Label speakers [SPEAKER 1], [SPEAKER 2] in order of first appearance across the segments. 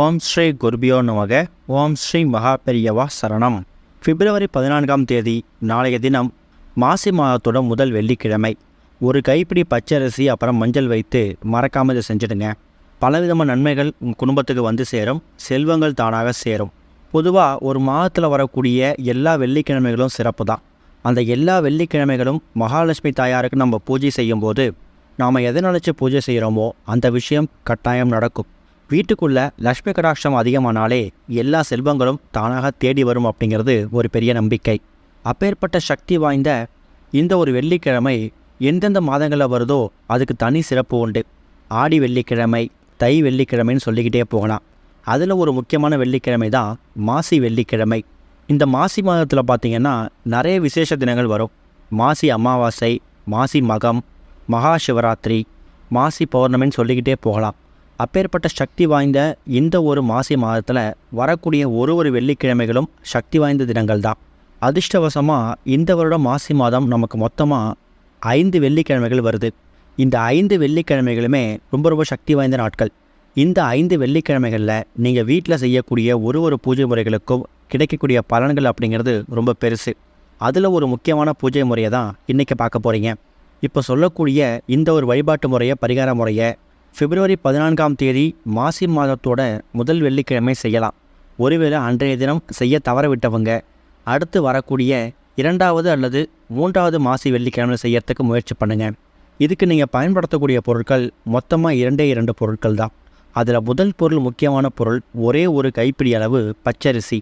[SPEAKER 1] ஓம் ஸ்ரீ குர்பியோ நமக. ஓம் ஸ்ரீ மகா பெரியவா சரணம். பிப்ரவரி பதினான்காம் தேதி நாளைய தினம் மாசி மாதத்தோட முதல் வெள்ளிக்கிழமை. ஒரு கைப்பிடி பச்சரிசி அப்புறம் மஞ்சள் வைத்து மறக்காமல் இதை செஞ்சுடுங்க. பலவிதமான நன்மைகள் உங்கள் குடும்பத்துக்கு வந்து சேரும். செல்வங்கள் தானாக சேரும். பொதுவாக ஒரு மாதத்தில் வரக்கூடிய எல்லா வெள்ளிக்கிழமைகளும் சிறப்பு தான். அந்த எல்லா வெள்ளிக்கிழமைகளும் மகாலட்சுமி தாயாருக்கு நம்ம பூஜை செய்யும்போது நாம் எதை நினச்சி பூஜை செய்கிறோமோ அந்த விஷயம் கட்டாயம் நடக்கும். வீட்டுக்குள்ள லக்ஷ்மி கடாட்சம் அதிகமானாலே எல்லா செல்வங்களும் தானாக தேடி வரும் அப்படிங்கிறது ஒரு பெரிய நம்பிக்கை. அப்பேற்பட்ட சக்தி வாய்ந்த இந்த ஒரு வெள்ளிக்கிழமை எந்தெந்த மாதங்களில் வருதோ அதுக்கு தனி சிறப்பு உண்டு. ஆடி வெள்ளிக்கிழமை தை வெள்ளிக்கிழமைன்னு சொல்லிக்கிட்டே போகலாம். அதில் ஒரு முக்கியமான வெள்ளிக்கிழமை தான் மாசி வெள்ளிக்கிழமை. இந்த மாசி மாதத்தில் பார்த்திங்கன்னா நிறைய விசேஷ தினங்கள் வரும். மாசி அமாவாசை மாசி மகம் மகா சிவராத்திரி மாசி பௌர்ணமின்னு சொல்லிக்கிட்டே போகலாம். அப்பேற்பட்ட சக்தி வாய்ந்த இந்த ஒரு மாசி மாதத்தில் வரக்கூடிய ஒரு ஒரு வெள்ளிக்கிழமைகளும் சக்தி வாய்ந்த தினங்கள் தான் அதிர்ஷ்டவசமாக இந்த வருடம் மாசி மாதம் நமக்கு மொத்தமாக ஐந்து வெள்ளிக்கிழமைகள் வருது. இந்த ஐந்து வெள்ளிக்கிழமைகளுமே ரொம்ப ரொம்ப சக்தி வாய்ந்த நாட்கள். இந்த ஐந்து வெள்ளிக்கிழமைகளில் நீங்கள் வீட்டில் செய்யக்கூடிய ஒரு ஒரு பூஜை முறைகளுக்கும் கிடைக்கக்கூடிய பலன்கள் அப்படிங்கிறது ரொம்ப பெருசு. அதில் ஒரு முக்கியமான பூஜை முறையை தான் இன்றைக்கி பார்க்க போகிறீங்க இப்போ சொல்லக்கூடிய இந்த ஒரு வழிபாட்டு முறையை பரிகார முறையை பிப்ரவரி பதினான்காம் தேதி மாசி மாதத்தோட முதல் வெள்ளிக்கிழமை செய்யலாம். ஒருவேளை அன்றைய தினம் செய்ய தவறவிட்டவங்க அடுத்து வரக்கூடிய இரண்டாவது அல்லது மூன்றாவது மாசி வெள்ளிக்கிழமை செய்யறதுக்கு முயற்சி பண்ணுங்கள் இதுக்கு நீங்கள் பயன்படுத்தக்கூடிய பொருட்கள் மொத்தமாக இரண்டே இரண்டு பொருட்கள் தான். அதில் முதல் பொருள் முக்கியமான பொருள் ஒரே ஒரு கைப்பிடி அளவு பச்சரிசி.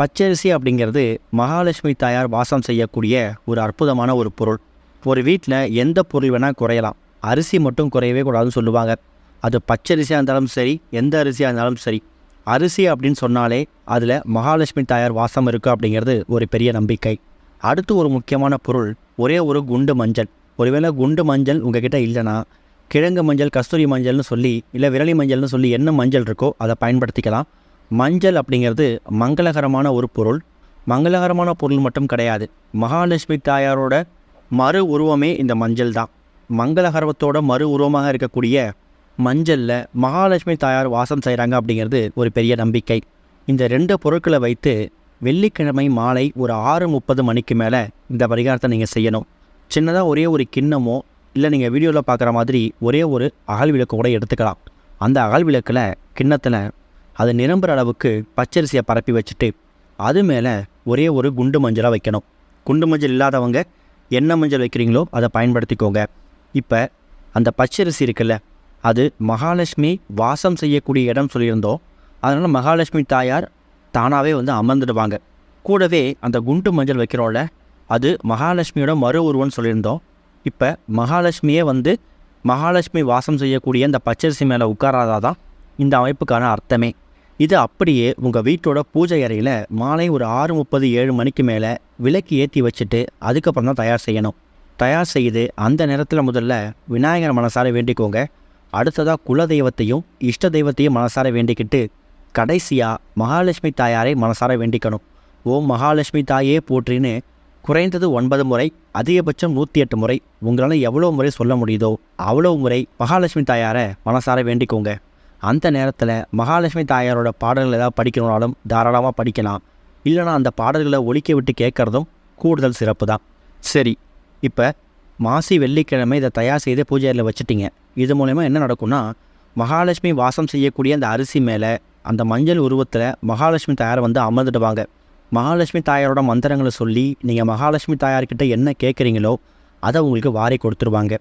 [SPEAKER 1] பச்சரிசி அப்படிங்கிறது மகாலட்சுமி தாயார் வாசம் செய்யக்கூடிய ஒரு அற்புதமான ஒரு பொருள். ஒரு வீட்டில் எந்த பொருள் வேணால் குறையலாம். அரிசி மட்டும் குறையவே கூடாதுன்னு சொல்லுவாங்க. அது பச்சரிசியாக இருந்தாலும் சரி எந்த அரிசியாக இருந்தாலும் சரி. அரிசி அப்படின்னு சொன்னாலே அதில் மகாலட்சுமி தாயார் வாசம் இருக்குது அப்படிங்கிறது ஒரு பெரிய நம்பிக்கை. அடுத்து ஒரு முக்கியமான பொருள் ஒரே ஒரு குண்டு மஞ்சள். ஒருவேளை குண்டு மஞ்சள் உங்ககிட்ட இல்லைன்னா கிழங்கு மஞ்சள் கஸ்தூரி மஞ்சள்னு சொல்லி இல்லை விரலி மஞ்சள்னு சொல்லி என்ன மஞ்சள் இருக்கோ அதை பயன்படுத்திக்கலாம். மஞ்சள் அப்படிங்கிறது மங்களகரமான ஒரு பொருள். மங்களகரமான பொருள் மட்டும் கிடையாது. மகாலட்சுமி தாயாரோட மறு உருவமே இந்த மஞ்சள் தான் மங்களகரவத்தோட மறு உருவமாக இருக்கக்கூடிய மஞ்சளில் மகாலட்சுமி தாயார் வாசம் செய்கிறாங்க அப்படிங்கிறது ஒரு பெரிய நம்பிக்கை. இந்த ரெண்டு பொருட்களை வைத்து வெள்ளிக்கிழமை மாலை ஒரு ஆறு முப்பது மணிக்கு மேலே இந்த பரிகாரத்தை நீங்கள் செய்யணும். சின்னதாக ஒரே ஒரு கிண்ணமோ இல்லை நீங்கள் வீடியோவில் பார்க்குற மாதிரி ஒரே ஒரு அகல் விளக்கு கூட எடுத்துக்கலாம். அந்த அகல் விளக்கில் கிண்ணத்தில் அது நிரம்புற அளவுக்கு பச்சரிசியை பரப்பி வச்சுட்டு அது மேலே ஒரே ஒரு குண்டு மஞ்சளாக வைக்கணும். குண்டு மஞ்சள் இல்லாதவங்க என்ன மஞ்சள் வைக்கிறீங்களோ அதை பயன்படுத்திக்கோங்க. இப்போ அந்த பச்சரிசி இருக்குல்ல அது மகாலட்சுமி வாசம் செய்யக்கூடிய இடம் சொல்லியிருந்தோம். அதனால் மகாலட்சுமி தாயார் தானாகவே வந்து அமர்ந்துடுவாங்க. கூடவே அந்த குண்டு மஞ்சள் வைக்கிறோம்ல அது மகாலட்சுமியோட மறு உருவம்னு சொல்லியிருந்தோம். இப்போ மகாலட்சுமியே வந்து மகாலட்சுமி வாசம் செய்யக்கூடிய இந்த பச்சரிசி மேலே உட்காராதான் இந்த அமைப்புக்கான அர்த்தமே. இது அப்படியே உங்கள் வீட்டோட பூஜை அறையில் மாலை ஒரு ஆறு முப்பது ஏழு மணிக்கு மேலே விளக்கு ஏற்றி வச்சுட்டு அதுக்கப்புறம் தான் தயார் செய்யணும். தயார் செய்து அந்த நேரத்தில் முதல்ல விநாயகர் மனசார வேண்டிக்கோங்க. அடுத்ததாக குல தெய்வத்தையும் இஷ்ட தெய்வத்தையும் மனசார வேண்டிக்கிட்டு கடைசியாக மகாலட்சுமி தாயாரை மனசார வேண்டிக்கணும். ஓம் மகாலட்சுமி தாயே போற்றின்னு குறைந்தது ஒன்பது முறை அதிகபட்சம் நூற்றி எட்டு முறை உங்களால் எவ்வளோ முறை சொல்ல முடியுதோ அவ்வளோ முறை மகாலட்சுமி தாயாரை மனசார வேண்டிக்கோங்க. அந்த நேரத்தில் மகாலட்சுமி தாயாரோட பாடல்கள் ஏதாவது படிக்கணும்னாலும் தாராளமாக படிக்கலாம். இல்லைனா அந்த பாடல்களை ஒழிக்க விட்டு கேட்குறதும் கூடுதல் சிறப்பு தான் சரி இப்போ மாசி வெள்ளிக்கிழமை இதை தயார் செய்து பூஜை அறையில் வச்சுட்டிங்க. இது மூலயமா என்ன நடக்கும்னா மகாலட்சுமி வாசம் செய்யக்கூடிய அந்த அரிசி மேலே அந்த மஞ்சள் உருவத்தில் மகாலட்சுமி தாயார் வந்து அமர்ந்துடுவாங்க. மகாலட்சுமி தாயாரோட மந்திரங்களை சொல்லி நீங்கள் மகாலட்சுமி தாயார்கிட்ட என்ன கேட்குறீங்களோ அதை உங்களுக்கு வாரி கொடுத்துருவாங்க.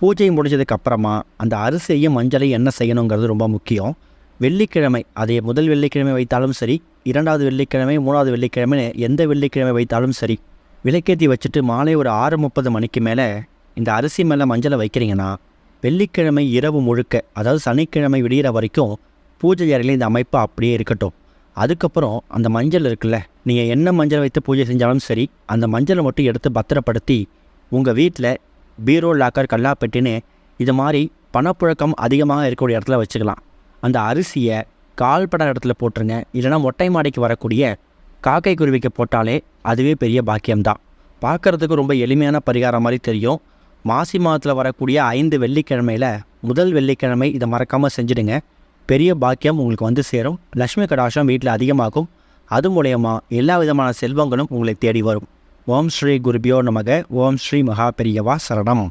[SPEAKER 1] பூஜை முடிஞ்சதுக்கப்புறமா அந்த அரிசியையும் மஞ்சளையும் என்ன செய்யணுங்கிறது ரொம்ப முக்கியம். வெள்ளிக்கிழமை அதை முதல் வெள்ளிக்கிழமை வைத்தாலும் சரி இரண்டாவது வெள்ளிக்கிழமை மூணாவது வெள்ளிக்கிழமை எந்த வெள்ளிக்கிழமை வைத்தாலும் சரி விளக்கேற்றி வச்சுட்டு மாலை ஒரு ஆறு முப்பது மணிக்கு மேலே இந்த அரிசி மேலே மஞ்சளை வைக்கிறீங்கன்னா வெள்ளிக்கிழமை இரவு முழுக்க அதாவது சனிக்கிழமை விடிகிற வரைக்கும் பூஜை அறையில் இந்த அமைப்பு அப்படியே இருக்கட்டும். அதுக்கப்புறம் அந்த மஞ்சள் இருக்குல்ல நீங்கள் என்ன மஞ்சள் வைத்து பூஜை செஞ்சாலும் சரி அந்த மஞ்சளை மட்டும் எடுத்து பத்திரப்படுத்தி உங்கள் வீட்டில் பீரோ லாக்கர் கல்லாப்பெட்டின்னு இது மாதிரி பணப்புழக்கம் அதிகமாக இருக்கக்கூடிய இடத்துல வச்சுக்கலாம். அந்த அரிசியை கால்பட இடத்துல போட்டுருங்க. இல்லைனா மொட்டை மாடிக்கு வரக்கூடிய காக்கை குருவிக்கு போட்டாலே அதுவே பெரிய பாக்கியம்தான். பார்க்குறதுக்கு ரொம்ப எளிமையான பரிகாரம் மாதிரி தெரியும். மாசி மாதத்தில் வரக்கூடிய ஐந்து வெள்ளிக்கிழமையில் முதல் வெள்ளிக்கிழமை இதை மறக்காமல் செஞ்சுடுங்க. பெரிய பாக்கியம் உங்களுக்கு வந்து சேரும். லக்ஷ்மி கடாஷம் வீட்டில் அதிகமாகும். அது மூலயமா எல்லா விதமான செல்வங்களும் உங்களை தேடி வரும். ஓம் ஸ்ரீ குருபியோ நமக. ஓம் ஸ்ரீ மகா பெரியவா சரணம்.